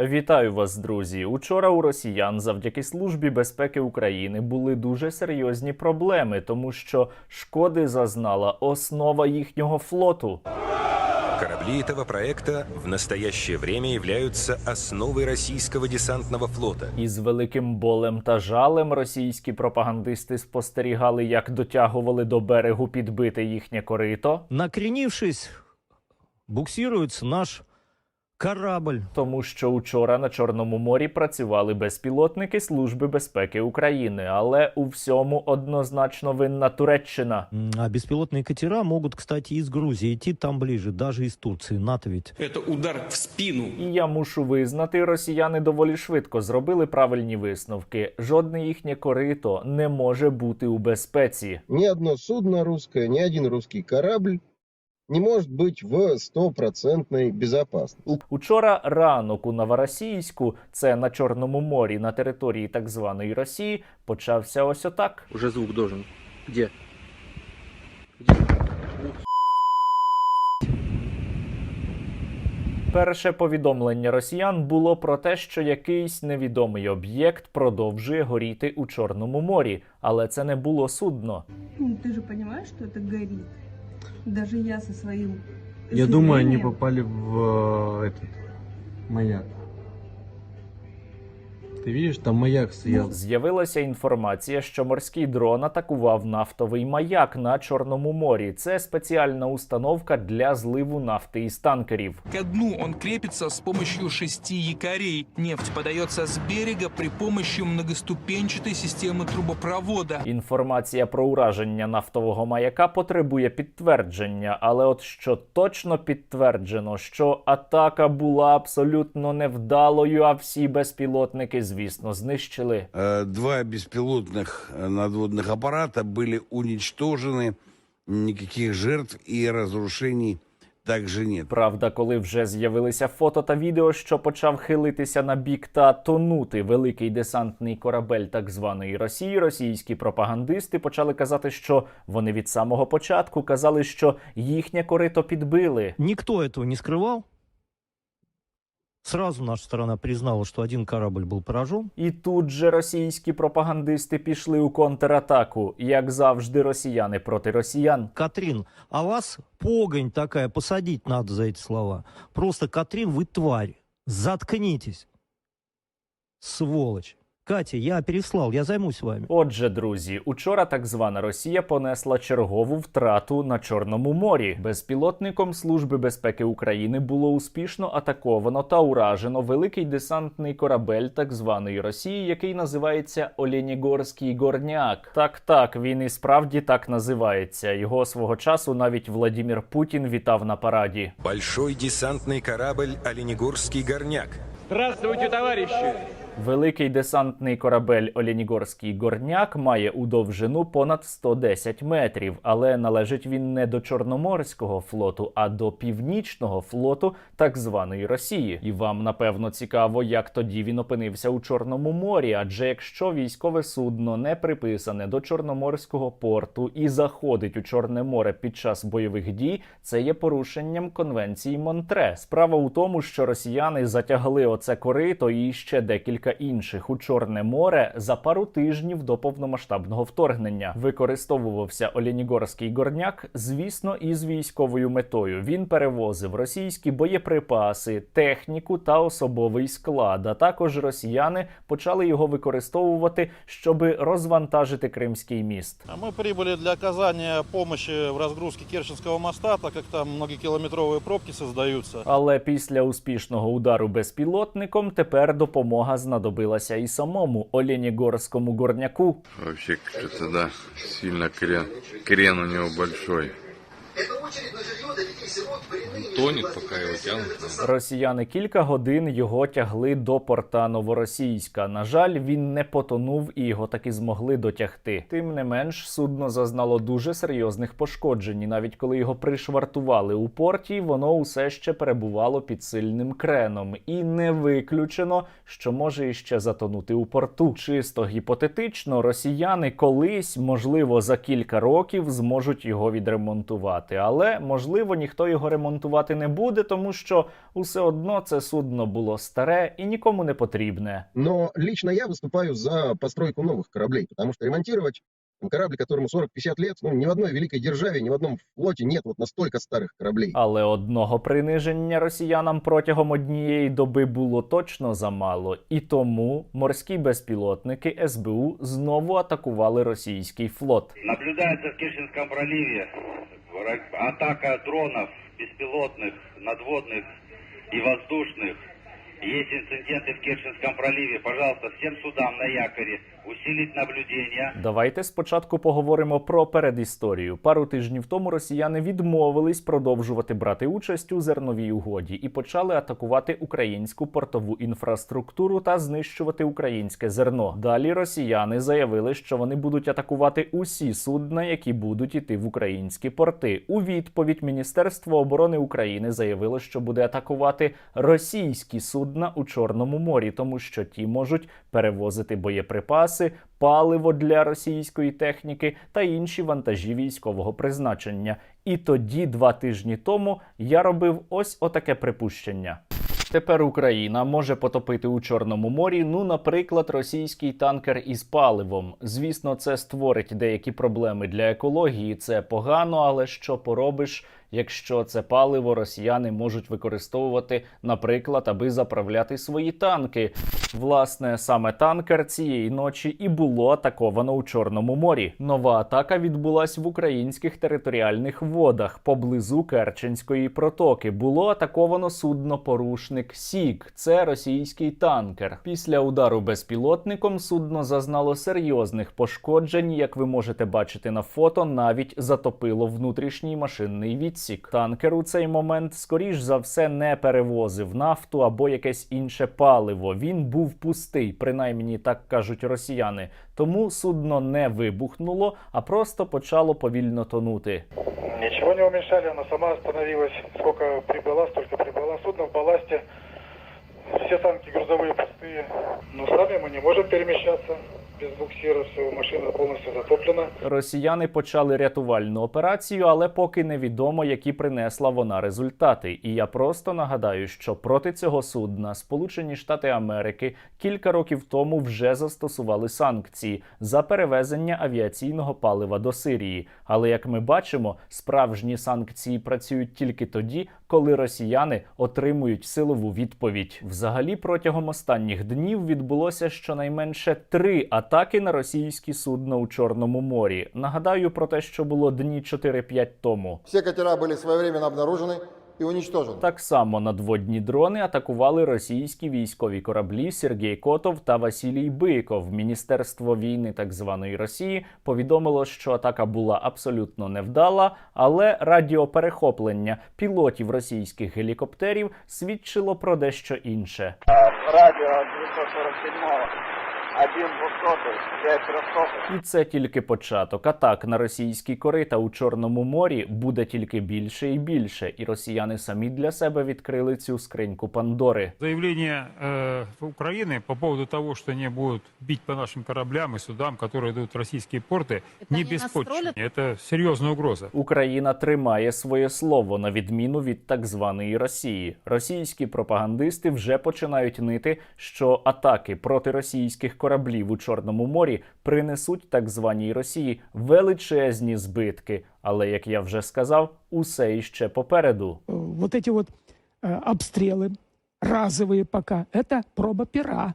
Вітаю вас, друзі. Учора у росіян завдяки службі безпеки України були дуже серйозні проблеми, тому що шкоди зазнала основа їхнього флоту. Корабли этого проекта в настоящее время являются основой российского десантного флота. Із великим болем та жалем російські пропагандисти спостерігали, як дотягували до берегу підбите їхнє корито. накренившись, буксируется наш корабль. Тому що учора на Чорному морі працювали безпілотники Служби безпеки України, але у всьому однозначно винна Туреччина. А беспилотные катера могут, кстати, из Грузии идти там ближе, даже из Турции. НАТО ведь. Это удар в спину. І я мушу визнати, росіяни доволі швидко зробили правильні висновки. Жодне їхнє корито не може бути у безпеці. ни одно судно русское, ни один русский корабль не может быть в стопроцентной безопасности. У- Учора ранок у Новоросійську, це на Чорному морі, на території так званої Росії, почався ось отак. Уже звук должен. Где? Перше повідомлення росіян було про те, що якийсь невідомий об'єкт продовжує горіти у Чорному морі, але це не було судно. Ну, Ты же понимаешь, что это горит. Даже я со своим Я думаю, они попали в э, этот маяк. Видишь, там маяк стоял. З'явилася інформація, що морський дрон атакував нафтовий маяк на Чорному морі. Це спеціальна установка для зливу нафти із танкерів. Ко дну он крепится с помощью шести якорей. Нефть подается с берега при помощи многоступенчатой системы трубопровода. Інформація про ураження нафтового маяка потребує підтвердження, але от що точно підтверджено, що атака була абсолютно невдалою, а всі безпілотники, звісно, знищили. Э, Два беспилотных э, надводных аппарата были уничтожены. Никаких жертв и разрушений также нет. Правда, коли вже з'явилися фото та відео, що почав хилитися на бік та тонути великий десантний корабель так званої Росії, російські пропагандисти почали казати, що вони від самого початку казали, що їхнє корито підбили. Никто этого не скрывал. Сразу наша сторона признала, что один корабль был поражен. І тут же російські пропагандисти пішли у контратаку, як завжди, росіяни проти росіян. Катрин, а вас погонь такая, посадить надо за эти слова. Просто, Катрин, вы тварь. Заткнитесь. Сволочь. Катя, я переслал, я займусь вами. Отже, друзі, учора так звана Росія понесла чергову втрату на Чорному морі. Безпілотником Служби безпеки України було успішно атаковано та уражено великий десантний корабель так званої Росії, який називається Олєнігорський горняк. Так, так, він і справді так називається. Його свого часу навіть Владімір Путін вітав на параді. Большой десантный корабль «Оленегорский горняк». Великий десантний корабель Олєнігорський горняк має у довжину понад 110 метрів, але належить він не до Чорноморського флоту, а до північного флоту так званої Росії. І вам напевно цікаво, як тоді він опинився у Чорному морі. Адже якщо військове судно не приписане до Чорноморського порту і заходить у Чорне море під час бойових дій, це є порушенням конвенції Монтре. Справа у тому, що росіяни затягли оце корито і ще декілька інших у Чорне море за пару тижнів до повномасштабного вторгнення. Використовувався Олєнігорський горняк, звісно, із військовою метою. Він перевозив російські боєприпаси, техніку та особовий склад. А також росіяни почали його використовувати, щоб розвантажити Кримський міст. А Мы прибыли для оказания помощи в разгрузке Керченского моста, так как там многокилометровые пробки создаются. Але після успішного удару безпілотником тепер допомога знадобилася і самому Оленігорському горняку. Вообще, да, сильно крен, крен у него большой. Тонет, пока его тянут. Росіяни кілька годин його тягли до порта Новоросійська. На жаль, він не потонув і його таки змогли дотягти. Тим не менш, судно зазнало дуже серйозних пошкоджень. І навіть коли його пришвартували у порті, воно усе ще перебувало під сильним креном, і не виключено, що може іще затонути у порту. Чисто гіпотетично, росіяни колись, можливо, за кілька років зможуть його відремонтувати, але можливо ніхто його ремонтувати коментувати не буде, тому що усе одно це судно було старе і нікому не потрібне. Но лично я выступаю за постройку новых кораблей, потому что ремонтировать там, корабль, которому 40-50 лет, ну, ни в одной великой державе, ни в одном флоте нет вот настолько старых кораблей. Але одного приниження росіянам протягом однієї доби було точно замало, і тому морські безпілотники СБУ знову атакували російський флот. Наблюдается в Керченском проливе враг- атака дронов беспилотных, надводных и воздушных. Есть инциденты в Керченском проливе. Пожалуйста, всем судам на якоре усилить наблюдение. Давайте спочатку поговоримо про передісторію. Пару тижнів тому росіяни відмовились продовжувати брати участь у зерновій угоді і почали атакувати українську портову інфраструктуру та знищувати українське зерно. Далі росіяни заявили, що вони будуть атакувати усі судна, які будуть іти в українські порти. У відповідь Міністерство оборони України заявило, що буде атакувати російські судна у Чорному морі, тому що ті можуть перевозити боєприпаси, паливо для російської техніки та інші вантажі військового призначення. І тоді, два тижні тому, я робив ось отаке припущення. Тепер Україна може потопити у Чорному морі, ну, наприклад, російський танкер із паливом. Звісно, це створить деякі проблеми для екології. Це погано, але що поробиш, якщо це паливо росіяни можуть використовувати, наприклад, аби заправляти свої танки. Власне, саме танкер цієї ночі і було атаковано у Чорному морі. Нова атака відбулась в українських територіальних водах поблизу Керченської протоки. Було атаковано судно-порушник Сік. Це російський танкер. Після удару безпілотником судно зазнало серйозних пошкоджень. Як ви можете бачити на фото, навіть затопило внутрішній машинний відсік Танкер у цей момент, скоріш за все, не перевозив нафту або якесь інше паливо. Він був пустий, принаймні так кажуть росіяни. Тому судно не вибухнуло, а просто почало повільно тонути. Ничего не уменьшали, она сама остановилась. Сколько прибыла, столько прибыла. Судно в балласте. Все танки грузовые пустые. Но сами мы не можем перемещаться без буксира. Все, машина полностью затоплена. Росіяни почали рятувальну операцію, але поки невідомо, які принесла вона результати. І я просто нагадаю, що проти цього судна Сполучені Штати Америки кілька років тому вже застосували санкції за перевезення авіаційного палива до Сирії. Але як ми бачимо, справжні санкції працюють тільки тоді, коли росіяни отримують силову відповідь. Взагалі, протягом останніх днів відбулося щонайменше три атаки на російські судна у Чорному морі. Нагадаю про те, що було дні 4-5 тому. Все катера были своевременно обнаружены и уничтожены. Так само надводні дрони атакували російські військові кораблі Сергій Котов та Василій Биков. Міністерство війни так званої Росії повідомило, що атака була абсолютно невдала, але радіоперехоплення пілотів російських гелікоптерів свідчило про дещо інше. Радио 247 1 200 5 300 І це тільки початок. Атак на російські корита у Чорному морі буде тільки більше і більше, і росіяни самі для себе відкрили цю скриньку Пандори. Заявление э, Украины по поводу того, что они будут бить по нашим кораблям и судам, которые идут в российские порты, не беспочвенны. Это серьезная угроза. Україна тримає своє слово на відміну від так званої Росії. Російські пропагандисти вже починають нити, що атаки проти російських кораблів у Чорному морі принесуть так званій Росії величезні збитки. Але як я вже сказав, усе іще попереду. вот эти вот э, обстрелы разовые пока, это проба пера.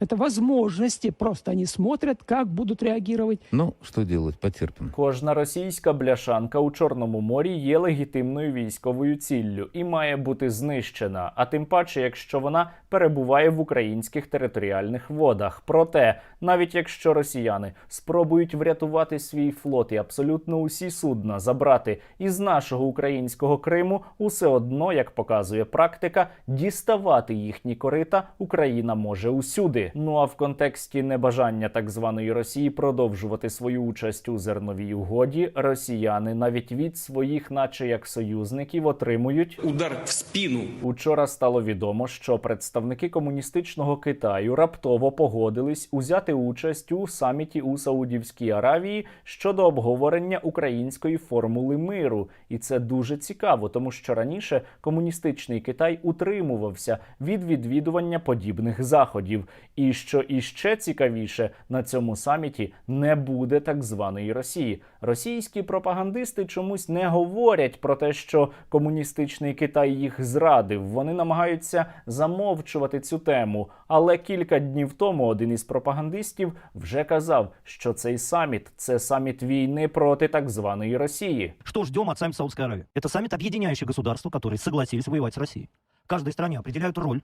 Это возможности, просто они смотрят, как будут реагировать. Ну, что делать, потерпим. Кожна російська бляшанка у Чорному морі є легітимною військовою ціллю і має бути знищена. А тим паче, якщо вона перебуває в українських територіальних водах. Проте, навіть якщо росіяни спробують врятувати свій флот і абсолютно усі судна забрати із нашого українського Криму, усе одно, як показує практика, діставати їхні корита Україна може усюди. Ну а в контексті небажання так званої Росії продовжувати свою участь у зерновій угоді, росіяни навіть від своїх, наче як союзників, отримують Удар в спину. Учора стало відомо, що представники комуністичного Китаю раптово погодились узяти участь у саміті у Саудівській Аравії щодо обговорення української формули миру, і це дуже цікаво, тому що раніше комуністичний Китай утримувався від відвідування подібних заходів. І що іще цікавіше, на цьому саміті не буде так званої Росії. Російські пропагандисти чомусь не говорять про те, що комуністичний Китай їх зрадив. Вони намагаються замовчувати цю тему. Але кілька днів тому один із пропагандистів вже казав, що цей саміт це саміт війни проти так званої Росії. Что ждем от саммита Саудовской Аравии? Это саммит объединяющих государств, которые согласились воевать с Россией. Каждой стране определяют роль,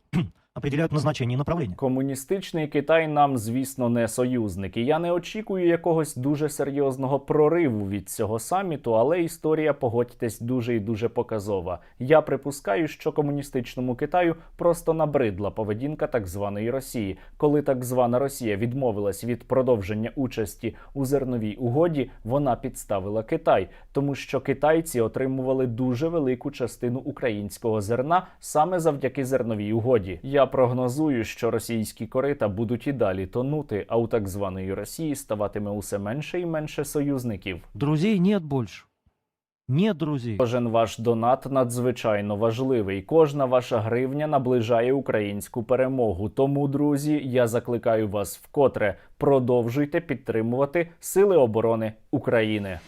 определяют назначение и направление. Комуністичний Китай нам, звісно, не союзник. І я не очікую якогось дуже серйозного прориву від цього саміту, але історія, погодьтесь, дуже і дуже показова. Я припускаю, що комуністичному Китаю просто набридла поведінка так званої Росії. Коли так звана Росія відмовилась від продовження участі у зерновій угоді, вона підставила Китай, тому що китайці отримували дуже велику частину українського зерна саме завдяки зерновій угоді. Я прогнозую, що російські корита будуть і далі тонути, а у так званої Росії ставатиме усе менше і менше союзників. Друзей нет больше. Нет друзей. Кожен ваш донат надзвичайно важливий. Кожна ваша гривня наближає українську перемогу. Тому, друзі, я закликаю вас вкотре продовжуйте підтримувати Сили оборони України.